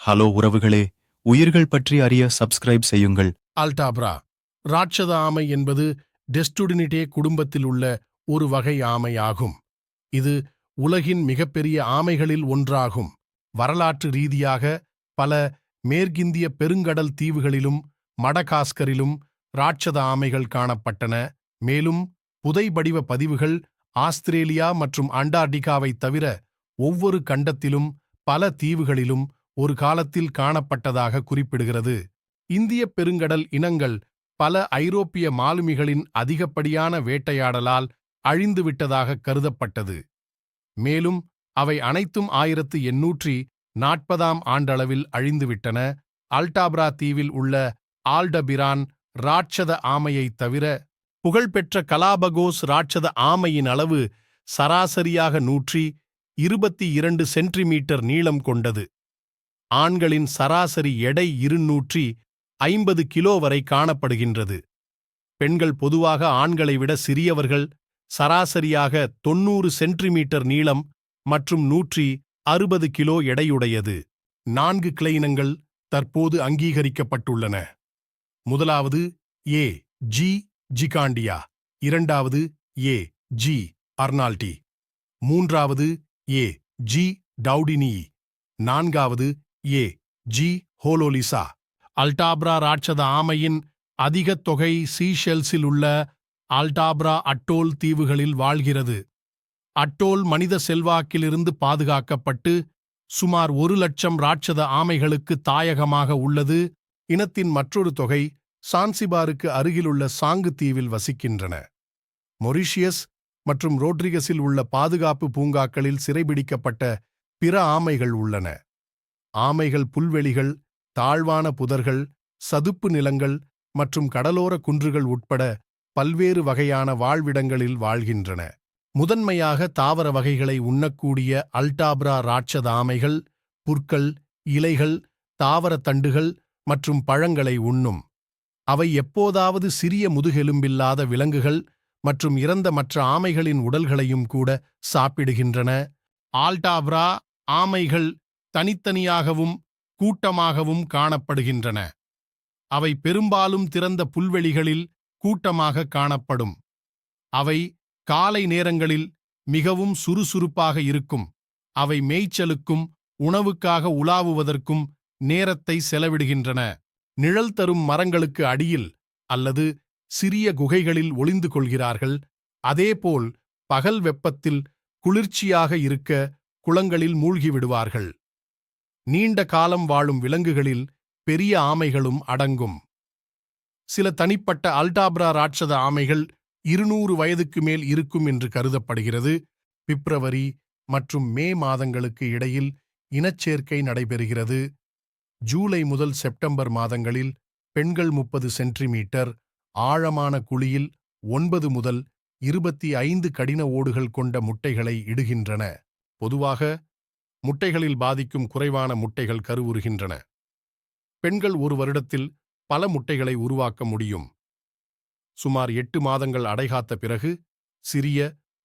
Hello உறவுகளே உயிர்கள் பற்றி அறிய சப்ஸ்கிரைப் செய்யுங்கள். அல்டாப்ரா ராட்சத ஆமை என்பது டெஸ்டுடினிடே குடும்பத்தில் உள்ள ஒரு வகை ஆமை ஆகும் இது உலகின் மிகப்பெரிய ஆமைகளில் ஒன்றாகும். வரலாற்று ரீதியாக பல மேற்கிந்திய பெருங்கடல் தீவுகளிலும் மடகாஸ்கரிலும் ராட்சத ஆமைகள் காணப்பட்டன. மேலும் புதைபடிவ பதிவுகள் ஆஸ்திரேலியா மற்றும் அண்டார்டிகாவைத் தவிர ஒவ்வொரு கண்டத்திலும் பல தீவுகளிலும் ஒரு காலத்தில் காணப்பட்டதாக குறிப்பிடுகிறது. இந்திய பெருங்கடல் இனங்கள் பல ஐரோப்பிய மாலுமிகளின் அதிகப்படியான வேட்டையாடலால் அழிந்துவிட்டதாக கருதப்பட்டது. மேலும் அவை அனைத்தும் ஆயிரத்து எண்ணூற்றி நாற்பதாம் ஆண்டளவில் அழிந்துவிட்டன. அல்டாப்ரா தீவில் உள்ள ஆல்டபிரான் ராட்சத ஆமையைத் தவிர புகழ்பெற்ற கலாபகோஸ் ராட்சத ஆமையின் அளவு சராசரியாக நூற்றி இருபத்தி இரண்டு சென்டிமீட்டர் நீளம் கொண்டது. ஆண்களின் சராசரி எடை இருநூற்றி ஐம்பது கிலோ வரை காணப்படுகின்றது. பெண்கள் பொதுவாக ஆண்களை விட சிறியவர்கள் சராசரியாக தொன்னூறு சென்டிமீட்டர் நீளம் மற்றும் நூற்றி அறுபது கிலோ எடையுடையது. நான்கு கிளையினங்கள் தற்போது அங்கீகரிக்கப்பட்டுள்ளன. முதலாவது ஏ ஜி ஜிகாண்டியா. இரண்டாவது ஏ ஜி அர்னால்டி. மூன்றாவது ஏ ஜி டவுடினி. நான்காவது ஏ ஜி ஹோலோலிசா. அல்டாப்ரா ராட்சத ஆமையின் அதிக தொகை சீஷெல்ஸில் உள்ள அல்டாப்ரா அட்டோல் தீவுகளில் வாழ்கிறது. அட்டோல் மனித செல்வாக்கிலிருந்து பாதுகாக்கப்பட்டு சுமார் ஒரு லட்சம் ராட்சத ஆமைகளுக்கு தாயகமாக உள்ளது. இனத்தின் மற்றொரு தொகை சான்சிபாருக்கு அருகிலுள்ள சாங்கு தீவில் வசிக்கின்றன. மொரிஷியஸ் மற்றும் ரோட்ரிகஸில் உள்ள பாதுகாப்பு பூங்காக்களில் சிறைபிடிக்கப்பட்ட பிற ஆமைகள் உள்ளன. ஆமைகள் புல்வெளிகள் தாழ்வான புதர்கள் சதுப்பு நிலங்கள் மற்றும் கடலோர குன்றுகள் உட்பட பல்வேறு வகையான வாழ்விடங்களில் வாழ்கின்றன. முதன்மையாக தாவர வகைகளை உண்ணக்கூடிய அல்டாப்ரா ராட்சத ஆமைகள் புற்கள் இலைகள் தாவரத் தண்டுகள் மற்றும் பழங்களை உண்ணும். அவை எப்போதாவது சிறிய முதுகெலும்பில்லாத விலங்குகள் மற்றும் இறந்த மற்ற ஆமைகளின் உடல்களையும் கூட சாப்பிடுகின்றன. ஆல்டாப்ரா ஆமைகள் தனித்தனியாகவும் கூட்டமாகவும் காணப்படுகின்றன. அவை பெரும்பாலும் திறந்த புல்வெளிகளில் கூட்டமாக காணப்படும். அவை காலை நேரங்களில் மிகவும் சுறுசுறுப்பாக இருக்கும். அவை மேய்ச்சலுக்கும் உணவுக்காக உலாவுவதற்கும் நேரத்தை செலவிடுகின்றன. நிழல் தரும் மரங்களுக்கு அடியில் அல்லது சிறிய குகைகளில் ஒளிந்து கொள்கிறார்கள். அதேபோல் பகல் வெப்பத்தில் குளிர்ச்சியாக இருக்க குளங்களில் மூழ்கிவிடுவார்கள் நீண்ட காலம் வாழும் விலங்குகளில் பெரிய ஆமைகளும் அடங்கும். சில தனிப்பட்ட அல்டாப்ரா ராட்சத ஆமைகள் இருநூறு வயதுக்கு மேல் இருக்கும் என்று கருதப்படுகிறது. பிப்ரவரி மற்றும் மே மாதங்களுக்கு இடையில் இனச்சேர்க்கை நடைபெறுகிறது. ஜூலை முதல் செப்டம்பர் மாதங்களில் பெண்கள் முப்பது சென்டிமீட்டர் ஆழமான குழியில் ஒன்பது முதல் இருபத்தி ஐந்து கடின ஓடுகள் கொண்ட முட்டைகளை இடுகின்றன. பொதுவாக முட்டைகளில் பாதிக்கும் குறைவான முட்டைகள் கருவுறுகின்றன. பெண்கள் ஒரு வருடத்தில் பல முட்டைகளை உருவாக்க முடியும். சுமார் எட்டு மாதங்கள் அடைகாத்த பிறகு சிறிய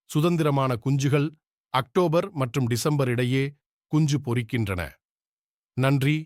சுதந்திரமான குஞ்சுகள் அக்டோபர் மற்றும் டிசம்பர் இடையே குஞ்சு பொரிக்கின்றன நன்றி.